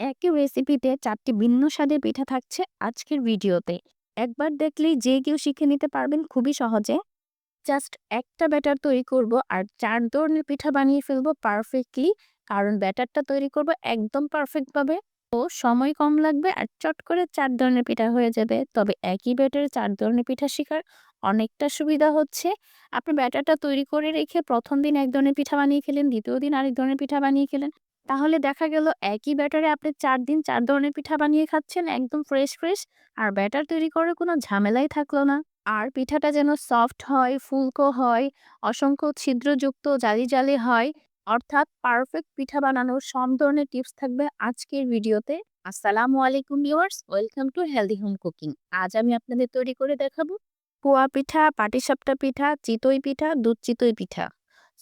একই রেসিপিতে চারটি ভিন্ন স্বাদের পিঠা থাকছে আজকের ভিডিওতে। একবার দেখলেই যে কেউ শিখে নিতে পারবেন খুবই সহজে। জাস্ট একটা ব্যাটার তৈরি করব আর চার ধরনের পিঠা বানিয়ে ফেলব পারফেক্টলি কারণ ব্যাটারটা তৈরি করব একদম পারফেক্টভাবে তো সময় কম লাগবে আর চট করে চার ধরনের পিঠা হয়ে যাবে। তবে একই ব্যাটারে চার ধরনের পিঠা শেখার অনেকটা সুবিধা হচ্ছে। আপনি ব্যাটারটা তৈরি করে রেখে প্রথম দিন এক ধরনের পিঠা বানিয়ে খেলেন, দ্বিতীয় দিন আরেক ধরনের পিঠা বানিয়ে খেলেন। তাহলে দেখা গেল একই ব্যাটারে আপনি চার দিন চার ধরনের পিঠা বানিয়ে খাচ্ছেন একদম ফ্রেশ, ফ্রেশ। আর ব্যাটার তৈরি করার কোনো ঝামেলাই থাকল না। আর পিঠাটা যেন সফট হয়, ফুলকো হয়, অসংখ্য ছিদ্রযুক্ত জালি, জালি হয়। অর্থাৎ পারফেক্ট পিঠা বানানোর সব ধরনের টিপস থাকবে আজকের ভিডিওতে। আসসালামু আলাইকুম viewers, welcome to healthy home cooking. আজ আমি আপনাদের তৈরি করে দেখাবো পোয়া পিঠা, পাটিসাপটা পিঠা, চিতই পিঠা, দুধ চিতই পিঠা।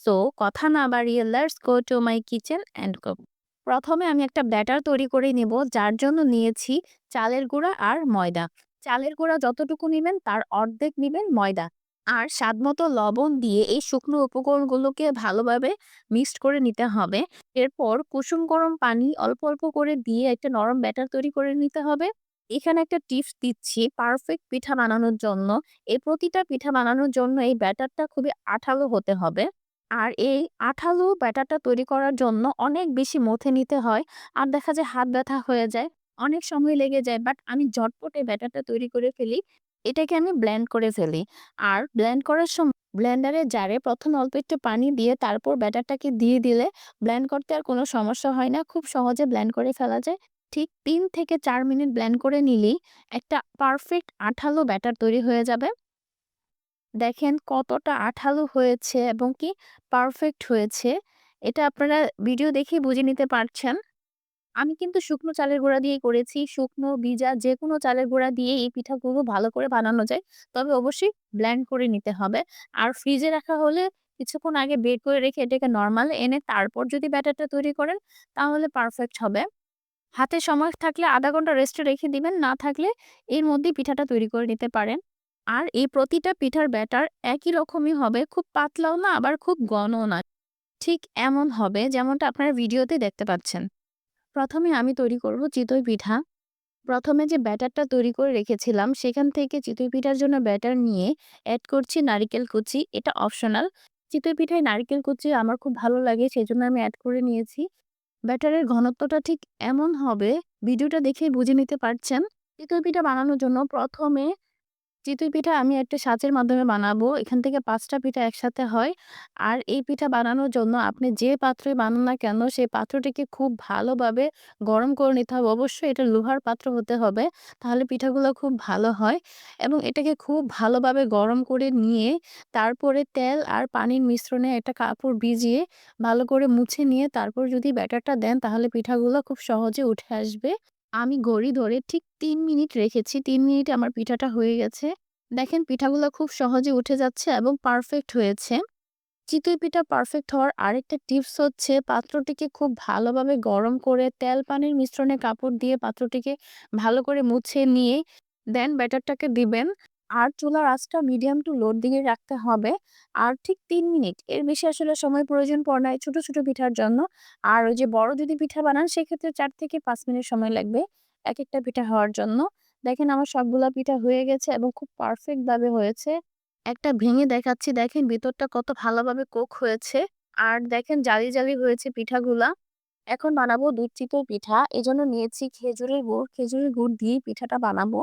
সো কথা না বাড়িয়ে let's go to my kitchen and cook প্রথমে আমি একটা ব্যাটার তৈরি করে নেব, যার জন্য নিয়েছি চালের গুঁড়া আর ময়দা। চালের গুঁড়া যতটুকু নেবেন তার অর্ধেক নেবেন ময়দা। আর স্বাদমতো লবণ দিয়ে এই শুকনো উপকরণগুলোকে ভালোভাবে মিক্সড করে নিতে হবে। এরপর কুসুম গরম পানি অল্প অল্প করে দিয়ে একটা নরম ব্যাটার তৈরি করে নিতে হবে। এখানে একটা টিপস দিচ্ছি পারফেক্ট পিঠা বানানোর জন্য। এই প্রতিটা পিঠা বানানোর জন্য এই ব্যাটারটা খুবই আঠালো হতে হবে। আর এই আঠালো ব্যাটারটা তৈরি করার জন্য অনেক বেশি মথে নিতে হয়। আর দেখা যায় হাত ব্যথা হয়ে যায়, অনেক সময় লেগে যায়, বাট আমি ঝটপট ব্যাটারটা তৈরি করে ফেলি। এটাকে আমি ব্লেন্ড করে ফেলি। আর ব্লেন্ড করার সময় ব্লেন্ডারে জারে প্রথম অল্প একটু পানি দিয়ে তারপর ব্যাটারটাকে দিয়ে দিলে ব্লেন্ড করতে আর কোনো সমস্যা হয় না। খুব সহজে ব্লেন্ড করে ফেলা যায়। ঠিক তিন থেকে চার মিনিট ব্লেন্ড করে নিলেই একটা পারফেক্ট আঠালো ব্যাটার তৈরি হয়ে যাবে। দেখেন কতটা আঠালো হয়েছে এবং কি পারফেক্ট হয়েছে। এটা আপনারা ভিডিও দেখেই বুঝে নিতে পারছেন। আমি কিন্তু শুকনো চালের গুঁড়া দিয়েই করেছি। শুকনো, ভিজা যেকোনো চালের গুঁড়া দিয়ে এই পিঠাগুলো ভালো করে বানানো যায়। তবে অবশ্যই ব্ল্যান্ড করে নিতে হবে। আর ফ্রিজে রাখা হলে কিছুক্ষণ আগে বের করে রেখে এটাকে নর্মাল এনে তারপর যদি ব্যাটারটা তৈরি করেন তাহলে পারফেক্ট হবে। হাতে সময় থাকলে আধা ঘণ্টা রেস্টে রেখে দিবেন। না থাকলে এর মধ্যেই পিঠাটা তৈরি করে নিতে পারেন। আর এই প্রতিটা পিঠার ব্যাটার একই রকমই হবে, খুব পাতলাও না, আবার খুব ঘনও না। ঠিক এমন হবে যেমনটা আপনারা ভিডিওতে দেখতে পাচ্ছেন। প্রথমে আমি তৈরি করব চিতই পিঠা। প্রথমে যে ব্যাটারটা তৈরি করে রেখেছিলাম, সেখান থেকে চিতই পিঠার জন্য ব্যাটার নিয়ে অ্যাড করছি নারিকেল কুচি, এটা অপশনাল চিতই পিঠায় নারিকেল কুচি আমার খুব ভালো লাগে সেই জন্য আমি অ্যাড করে নিয়েছি। ব্যাটারের ঘনত্বটা ঠিক এমন হবে, ভিডিওটা দেখেই বুঝে নিতে পারছেন। চিতই পিঠা বানানোর জন্য প্রথমে চিতই পিঠা আমি একটা সাঁচের মাধ্যমে বানাবো। এখান থেকে পাঁচটা পিঠা একসাথে হয়। আর এই পিঠা বানানোর জন্য আপনি যে পাত্রে বানান না কেন, সেই পাত্রটিকে খুব ভালোভাবে গরম করে নিতে হবে। অবশ্যই এটা লোহার পাত্র হতে হবে। তাহলে পিঠাগুলো খুব ভালো হয় এবং এটাকে খুব ভালোভাবে গরম করে নিয়ে তারপরে তেল আর পানির মিশ্রণে একটা কাপড় ভিজিয়ে ভালো করে মুছে নিয়ে তারপর যদি ব্যাটারটা দেন তাহলে পিঠাগুলো খুব সহজে উঠে আসবে। আমি গড়ি ধরে ঠিক তিন মিনিট রেখেছি। তিন মিনিটে আমার পিঠাটা হয়ে গেছে। দেখেন পিঠাগুলো খুব সহজে উঠে যাচ্ছে এবং পারফেক্ট হয়েছে। চিতই পিঠা পারফেক্ট হওয়ার আরেকটা টিপস হচ্ছে পাত্রটিকে খুব ভালোভাবে গরম করে তেল পানির মিশ্রণে কাপড় দিয়ে পাত্রটিকে ভালো করে মুছে নিয়ে দেন ব্যাটারটাকে দিবেন। আর চুলার আঁচটা মিডিয়াম টু লোর দিকে রাখতে হবে। আর ঠিক তিন মিনিট এর বেশি আসলে সময় প্রয়োজন পড়ে না ছোট, ছোট পিঠার জন্য। আর ওই যে বড় যদি পিঠা বানান সেক্ষেত্রে চার থেকে পাঁচ মিনিট সময় লাগবে এক একটা পিঠা হওয়ার জন্য। দেখেন আমার সবগুলা পিঠা হয়ে গেছে এবং খুব পারফেক্ট ভাবে হয়েছে। একটা ভেঙে দেখাচ্ছি দেখেন ভিতরটা কত ভালোভাবে কোক হয়েছে। আর দেখেন জালি, জালি হয়েছে পিঠাগুলা। এখন বানাবো দুধ চিতই পিঠা। এজন্য নিয়েছি খেজুরের গুড়। খেজুরের গুড় দিয়েই পিঠাটা বানাবো।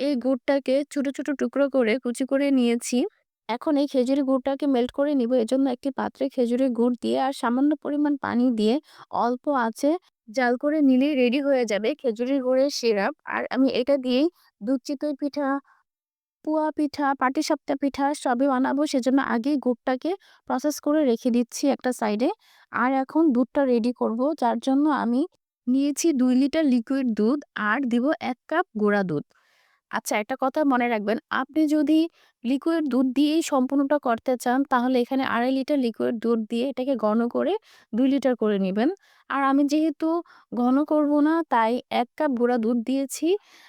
এই গুড়টাকে ছোট, ছোট টুকরো করে কুচি করে নিয়েছি। এখন এই খেজুরি গুড়টাকে মেল্ট করে নিব। এজন্য একটি পাত্রে খেজুরের গুড় দিয়ে আর সামান্য পরিমাণ পানি দিয়ে অল্প আছে জাল করে নিলেই রেডি হয়ে যাবে খেজুরের গুড়ের সিরাপ। আর আমি এটা দিয়েই দুধ চিতই পিঠা, পুয়া পিঠা, পাটিসাপটা পিঠা সবই বানাবো। সেজন্য আগেই গুড়টাকে প্রসেস করে রেখে দিচ্ছি একটা সাইডে। আর এখন দুধটা রেডি করব। যার জন্য আমি নিয়েছি দুই লিটার লিকুইড দুধ আর দিব এক কাপ গুঁড়া দুধ। আচ্ছা একটা কথা মনে রাখবেন, আপনি যদি লিকুইড দুধ দিয়েই সম্পূর্ণটা করতে চান তাহলে এখানে আড়াই লিটার লিকুইড দুধ দিয়ে এটাকে ঘন করে ২ লিটার করে নিবেন। আর আমি যেহেতু ঘন করব না তাই ১ কাপ গুঁড়া দুধ দিয়েছি।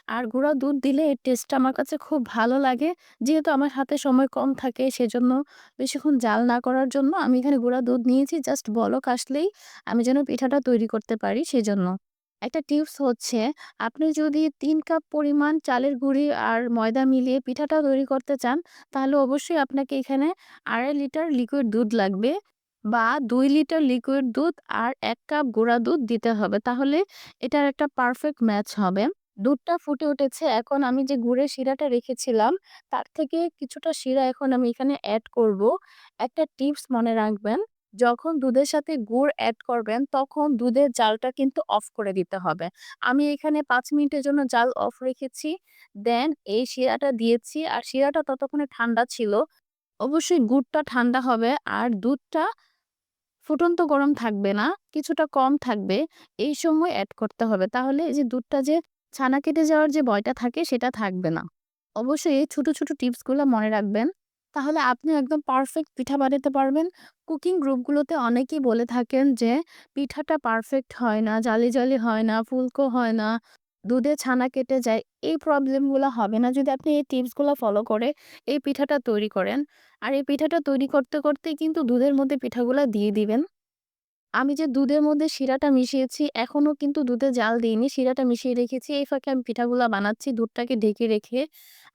আর গুঁড়া দুধ দিলে এর টেস্টটা আমার কাছে খুব ভালো লাগে। যেহেতু আমার হাতে সময় কম থাকে সেজন্য বেশিক্ষণ জাল না করার জন্য আমি এখানে গুঁড়া দুধ নিয়েছি জাস্ট বলক আসলেই আমি যেন পিঠাটা তৈরি করতে পারি সেজন্য। একটা টিপস হচ্ছে আপনি যদি তিন কাপ পরিমাণ চালের গুঁড়ি আর ময়দা মিলিয়ে পিঠাটা তৈরি করতে চান, তাহলে অবশ্যই আপনাকে এখানে ২.৫ লিটার লিকুইড দুধ লাগবে বা দুই লিটার লিকুইড দুধ আর এক কাপ গুঁড়া দুধ দিতে হবে। তাহলে এটার একটা পারফেক্ট ম্যাচ হবে। দুধটা ফুটে উঠেছে। এখন আমি যে গুড়ের শিরাটা রেখেছিলাম, তার থেকে কিছুটা শিরা এখন আমি এখানে অ্যাড করব। একটা টিপস মনে রাখবেন, যখন দুধের সাথে গুড় অ্যাড করবেন, তখন দুধের জালটা কিন্তু অফ করে দিতে হবে। আমি এখানে পাঁচ মিনিটের জন্য জাল অফ রেখেছি। দেন এই শিরাটা দিয়েছি আর শিরাটা ততক্ষণে ঠান্ডা ছিল। অবশ্যই গুড়টা ঠান্ডা হবে আর দুধটা ফুটন্ত গরম থাকবে না, কিছুটা কম থাকবে। এই সময় অ্যাড করতে হবে। তাহলে এই যে দুধটা যে ছানা কেটে যাওয়ার যে ভয়টা থাকে সেটা থাকবে না। অবশ্যই এই ছোট, ছোট টিপসগুলো মনে রাখবেন। তাহলে আপনি একদম পারফেক্ট পিঠা বানাতে পারবেন। কুকিং গ্রুপগুলোতে অনেকেই বলে থাকেন যে পিঠাটা পারফেক্ট হয় না, জালি, জালি হয় না, ফুলকো হয় না, দুধে ছানা কেটে যায়। এই প্রবলেমগুলো হবে না যদি আপনি এই টিপসগুলো ফলো করে এই পিঠাটা তৈরি করেন। আর এই পিঠাটা তৈরি করতে, করতে কিন্তু দুধের মধ্যে পিঠাগুলো দিয়ে দিবেন। আমি যে দুধের মধ্যে শিরাটা মিশিয়েছি, এখনও কিন্তু দুধে জাল দিইনি। শিরাটা মিশিয়ে রেখেছি। এই ফাঁকে আমি পিঠাগুলা বানাচ্ছি দুধটাকে ঢেকে রেখে।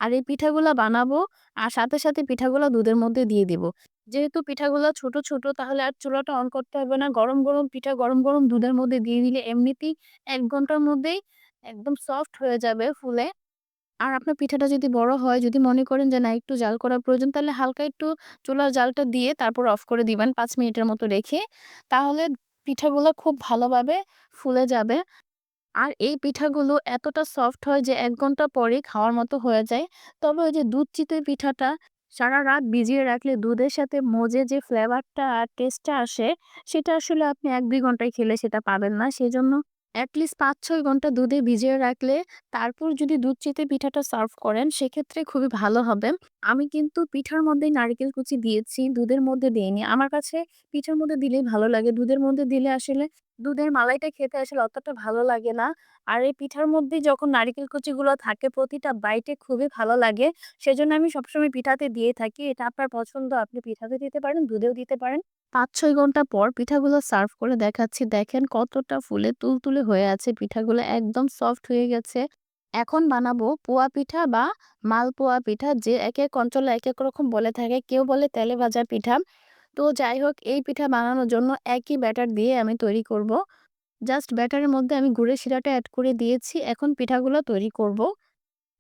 আর এই পিঠাগুলা বানাবো আর সাথে, সাথে পিঠাগুলা দুধের মধ্যে দিয়ে দিব। যেহেতু পিঠাগুলো ছোট, ছোট তাহলে আর চুলাটা অন করতে হবে না। গরম, গরম পিঠা গরম, গরম দুধের মধ্যে দিয়ে দিলে এমনিতেই এক ঘণ্টার মধ্যেই একদম সফট হয়ে যাবে ফুলে। আর আপনার পিঠাটা যদি বড় হয়, যদি মনে করেন যে না একটু জাল করা প্রয়োজন, তাহলে হালকা একটু চুলার জালটা দিয়ে তারপর অফ করে দিবেন ৫ মিনিটের মতো রেখে। তাহলে পিঠাগুলো খুব ভালোভাবে ফুলে যাবে। আর এই পিঠাগুলো এতটা সফট হয় যে ১ ঘণ্টা পরেই খাওয়ার মতো হয়ে যায়। তবে ওই যে দুধ চিতই পিঠাটা সারারাত ভিজিয়ে রাখলে দুধের সাথে মজে যে ফ্লেভারটা আর টেস্টটা আসে, সেটা আসলে আপনি ১-২ ঘন্টায় খেলে সেটা পাবেন না। সেজন্য এটলিস্ট ৫-৬ ঘণ্টা দুধে ভিজিয়ে রাখলে তারপর যদি দুধ চেতে পিঠাটা সার্ভ করেন সেক্ষেত্রে খুবই ভালো হবে। আমি কিন্তু পিঠার মধ্যেই নারকেল কুচি দিয়েছি, দুধের মধ্যে দিইনি আমার কাছে পিঠার মধ্যে দিলেই ভালো লাগে। দুধের মধ্যে দিলে আসলে দুধের মালাইটা খেতে আসলে অতটা ভালো লাগে না। আর এই পিঠার মধ্যে যখন নারিকেল কুচিগুলো থাকে প্রতিটা বাইটে খুবই ভালো লাগে। সেজন্য আমি সবসময় পিঠাতে দিয়ে থাকি। এটা আপনার পছন্দ। আপনি পিঠাতে দিতে পারেন, দুধেও দিতে পারেন। ৫-৬ ঘণ্টা পর পিঠাগুলো সার্ভ করে দেখাচ্ছি। দেখেন কতটা ফুলে তুলতুলে হয়ে আছে। পিঠাগুলো একদম সফট হয়ে গেছে। এখন বানাবো পোয়া পিঠা বা মালপোয়া পিঠা যে একেক অঞ্চলে এক এক রকম বলে থাকে। কেউ বলে তেলে ভাজা পিঠা। তো যাই হোক এই পিঠা বানানোর জন্য একই ব্যাটার দিয়ে আমি তৈরি করব। জাস্ট ব্যাটারের মধ্যে আমি গুড়ের শিরাটা অ্যাড করে দিয়েছি। এখন পিঠাগুলো তৈরি করব।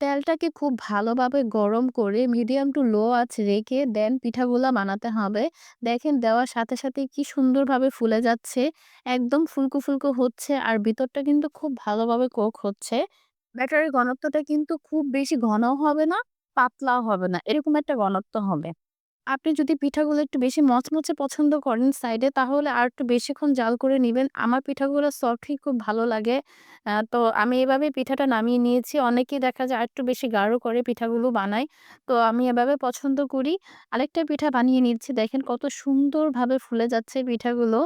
তেলটাকে খুব ভালোভাবে গরম করে মিডিয়াম টু লো আঁচ রেখে দেন পিঠাগুলো বানাতে হবে। দেখেন দেওয়ার সাথে, সাথে কি সুন্দরভাবে ফুলে যাচ্ছে। একদম ফুলকো, ফুলকো হচ্ছে আর ভিতরটা কিন্তু খুব ভালোভাবে কোক হচ্ছে। ব্যাটারের ঘনত্বটা কিন্তু খুব বেশি ঘনও হবে না, পাতলাও হবে না। এরকম একটা ঘনত্ব হবে। আপনি যদি পিঠাগুলো একটু বেশি মচমচে পছন্দ করেন সাইডে তাহলে আরেকটু বেশিক্ষণ জাল করে নেবেন আমার পিঠাগুলো সফটই খুব ভালো লাগে। তো আমি এভাবে পিঠাটা নামিয়ে নিয়েছি। অনেকেই দেখা যায় আরেকটু বেশি গাঢ় করে পিঠাগুলো বানায়। তো আমি এভাবে পছন্দ করি। আরেকটা পিঠা বানিয়ে নিচ্ছি। দেখেন কত সুন্দরভাবে ফুলে যাচ্ছে পিঠাগুলো।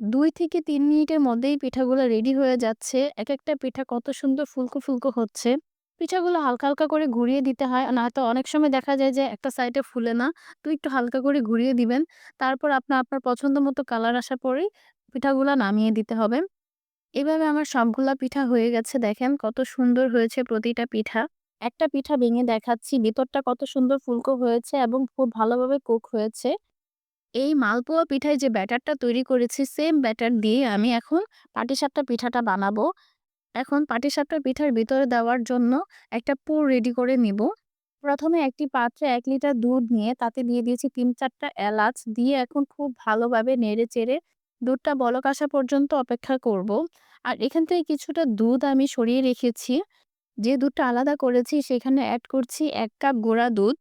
দুই থেকে তিন মিনিটের মধ্যেই পিঠাগুলো রেডি হয়ে যাচ্ছে। এক একটা পিঠা কত সুন্দর ফুলকো, ফুলকো হচ্ছে। পিঠাগুলো হালকা, হালকা করে ঘুরিয়ে দিতে হয়। নয়তো অনেক সময় দেখা যায় যে একটা সাইডে ফুলে না। তো একটু হালকা করে ঘুরিয়ে দিবেন। তারপর আপনার আপনার পছন্দ মতো কালার আসার পরেই পিঠাগুলা নামিয়ে দিতে হবে। এভাবে আমার সবগুলা পিঠা হয়ে গেছে। দেখেন কত সুন্দর হয়েছে প্রতিটা পিঠা। একটা পিঠা ভেঙে দেখাচ্ছি। ভিতরটা কত সুন্দর ফুলকো হয়েছে এবং খুব ভালোভাবে কুক হয়েছে। এই মালপোয়া পিঠায় যে ব্যাটারটা তৈরি করেছি সেম ব্যাটার দিয়ে আমি এখন পাটিসাপটা পিঠাটা বানাবো। এখন পাটিসাপটা পিঠার ভিতরে দেওয়ার জন্য একটা পুর রেডি করে নিব। প্রথমে একটি পাত্রে এক লিটার দুধ নিয়ে তাতে দিয়ে দিয়েছি তিন চারটা এলাচ দিয়ে এখন খুব ভালোভাবে নেড়ে-চেড়ে দুধটা বলক আসা পর্যন্ত অপেক্ষা করব। আর এখান থেকে কিছুটা দুধ আমি সরিয়ে রেখেছি। যে দুধটা আলাদা করেছি সেখানে অ্যাড করছি এক কাপ গুঁড়া দুধ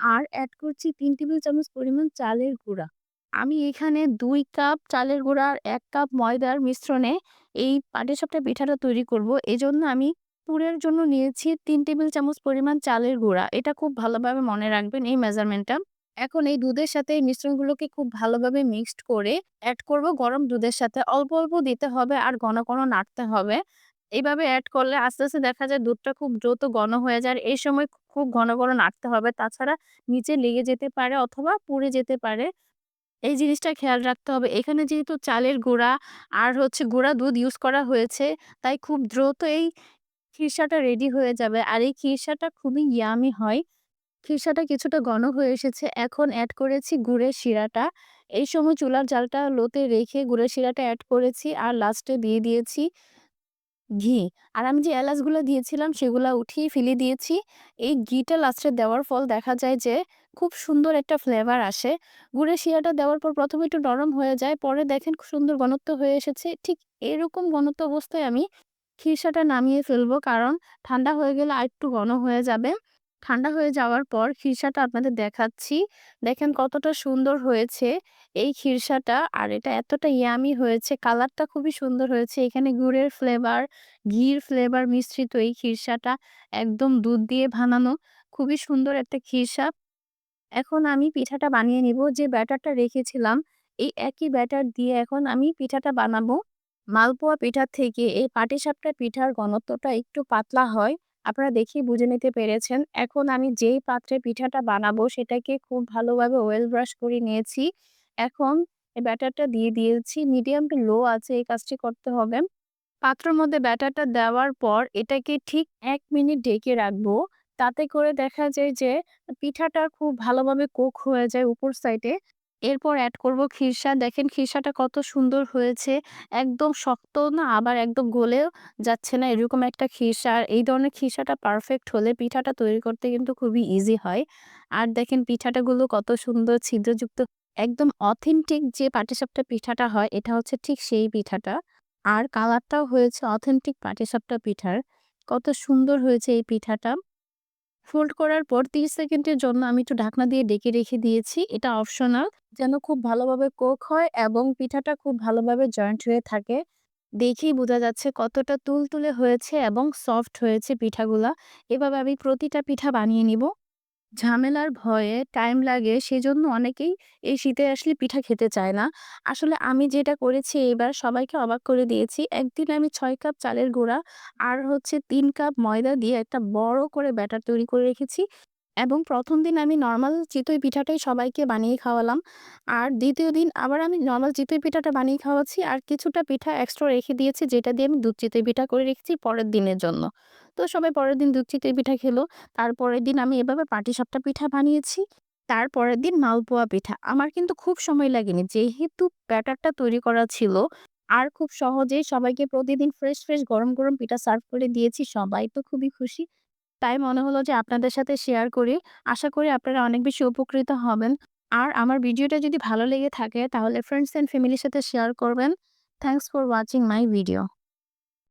আর অ্যাড করছি ৩ টেবিল চামচ পরিমাণ চালের গুঁড়া। আমি এখানে ২ কাপ চালের গুঁড়া আর ১ কাপ ময়দার মিশ্রণে এই পাটিসাপটা পিঠাটা তৈরি করব। এজন্য আমি পুরের জন্য নিয়েছি তিন টেবিল চামচ পরিমাণ চালের গুঁড়া। এটা খুব ভালোভাবে মনে রাখবেন এই মেজারমেন্টটা। এখন এই দুধের সাথে এই মিশ্রণগুলোকে খুব ভালোভাবে মিক্সড করে অ্যাড করব গরম দুধের সাথে। অল্প, অল্প দিতে হবে আর ঘন, ঘন নাড়তে হবে। এইভাবে অ্যাড করলে আস্তে, আস্তে দেখা যায় দুধটা খুব দ্রুত ঘন হয়ে যায়। এই সময় খুব ঘন, ঘন নাড়তে হবে। তাছাড়া নিচে লেগে যেতে পারে অথবা পুড়ে যেতে পারে। এই জিনিসটা খেয়াল রাখতে হবে। এখানে যেহেতু চালের গুঁড়া আর হচ্ছে গুঁড়া দুধ ইউজ করা হয়েছে, তাই খুব দ্রুত এই খিরসাটা রেডি হয়ে যাবে। আর এই খিরসাটা খুবই ইয়ামি হয়। খিরসাটা কিছুটা ঘন হয়ে এসেছে। এখন অ্যাড করেছি গুড়ের শিরাটা। এই সময় চুলার জালটা লোতে রেখে গুড়ের শিরাটা অ্যাড করেছি আর লাস্টে দিয়ে দিয়েছি ঘি। আর আমি যে এলাচগুলো দিয়েছিলাম সেগুলো উঠিয়ে ফেলে দিয়েছি। এই ঘিটা লাস্টে দেওয়ার ফল দেখা যায় যে খুব সুন্দর একটা ফ্লেভার আসে। গুড়ের শিয়াটা দেওয়ার পর প্রথমে একটু নরম হয়ে যায়। পরে দেখেন খুব সুন্দর ঘনত্ব হয়ে এসেছে। ঠিক এরকম ঘনত্ব অবস্থায় আমি খিরসাটা নামিয়ে ফেলব। কারণ ঠান্ডা হয়ে গেলে আর একটু ঘন হয়ে যাবে। ঠান্ডা হয়ে যাওয়ার পর খিরসাটা আপনাদের দেখাচ্ছি। দেখেন কতটা সুন্দর হয়েছে এই খিরসাটা। আর এটা এতটা ইয়ামি হয়েছে। কালারটা খুবই সুন্দর হয়েছে। এখানে গুড়ের ফ্লেভার, ঘির ফ্লেভার মিশ্রিত এই খিরসাটা একদম দুধ দিয়ে বানানো। খুবই সুন্দর একটা খিরসা। এখন আমি পিঠাটা বানিয়ে নিব। যে ব্যাটারটা রেখেছিলাম এই একই ব্যাটার দিয়ে এখন আমি পিঠাটা বানাবো। মালপোয়া পিঠার থেকে এই পাটিসাপটা পিঠার ঘনত্বটা একটু পাতলা হয়। আপনারা দেখেই বুঝে নিতে পেরেছেন। এখন আমি যেই পাত্রে পিঠাটা বানাবো সেটাকে খুব ভালোভাবে ওয়েল ব্রাশ করে নিয়েছি। এখন এই ব্যাটারটা দিয়ে দিয়েছি। মিডিয়াম টু লো আছে এই কাজটি করতে হবে। পাত্রের মধ্যে ব্যাটারটা দেওয়ার পর এটাকে ঠিক এক মিনিট ঢেকে রাখব। তাতে করে দেখা যায় যে পিঠাটা খুব ভালোভাবে কুক হয়ে যায় উপর সাইডে। এরপর অ্যাড করব খিরসা। দেখেন খিরসাটা কত সুন্দর হয়েছে। একদম শক্ত না, আবার একদম গলেও যাচ্ছে না এরকম একটা খিরসা। আর এই ধরনের খিরসাটা পারফেক্ট হলে পিঠাটা তৈরি করতে কিন্তু খুবই ইজি হয়। আর দেখেন পিঠাটাগুলো কত সুন্দর ছিদ্রযুক্ত। একদম অথেন্টিক যে পাটিসাপটা পিঠাটা হয়, এটা হচ্ছে ঠিক সেই পিঠাটা। আর কালারটাও হয়েছে অথেন্টিক পাটিসাপটা পিঠার। কত সুন্দর হয়েছে এই পিঠাটা। ফোল্ড করার পর ৩০ সেকেন্ডের জন্য আমি একটু ঢাকনা দিয়ে ডেকে রেখে দিয়েছি। এটা অপশনাল। যেন খুব ভালোভাবে কোক হয় এবং পিঠাটা খুব ভালোভাবে জয়েন্ট হয়ে থাকে। দেখেই বোঝা যাচ্ছে কতটা তুলতুলে হয়েছে এবং সফট হয়েছে পিঠাগুলা। এভাবে আমি প্রতিটা পিঠা বানিয়ে নিব। ঝামেলার ভয়ে টাইম লাগে সেজন্য অনেকেই এই শীতে আসলে পিঠা খেতে চায় না। আসলে আমি যেটা করেছি এবার সবাইকে অবাক করে দিয়েছি। একদিন আমি ছয় কাপ চালের গুঁড়া আর হচ্ছে তিন কাপ ময়দা দিয়ে একটা বড় করে ব্যাটার তৈরি করে রেখেছি। এবং প্রথম দিন আমি নর্মাল চিতই পিঠাটাই সবাইকে বানিয়ে খাওয়ালাম। আর দ্বিতীয় দিন আবার আমি নর্মাল চিতই পিঠাটা বানিয়ে খাওয়াচ্ছি। আর কিছুটা পিঠা এক্সট্রা রেখে দিয়েছি যেটা দিয়ে আমি দুধ চিতই পিঠা করে রেখেছি পরের দিনের জন্য। তো সবাই পরের দিন দুধ চিতই পিঠা খেলো। তারপরের দিন আমি এভাবে পাটিসাপটা পিঠা বানিয়েছি। তারপরের দিন মালপোয়া পিঠা। আমার কিন্তু খুব সময় লাগেনি। যেহেতু ব্যাটারটা তৈরি করা ছিল আর খুব সহজেই সবাইকে প্রতিদিন ফ্রেশ, ফ্রেশ গরম, গরম পিঠা সার্ভ করে দিয়েছি। সবাই তো খুবই খুশি। তাই মনে হলো যে আপনাদের সাথে শেয়ার করি। আশা করি আপনারা অনেক বেশি উপকৃত হবেন। আর আমার ভিডিওটা যদি ভালো লেগে থাকে, তাহলে ফ্রেন্ডস অ্যান্ড ফ্যামিলির সাথে শেয়ার করবেন। Thanks for watching my video.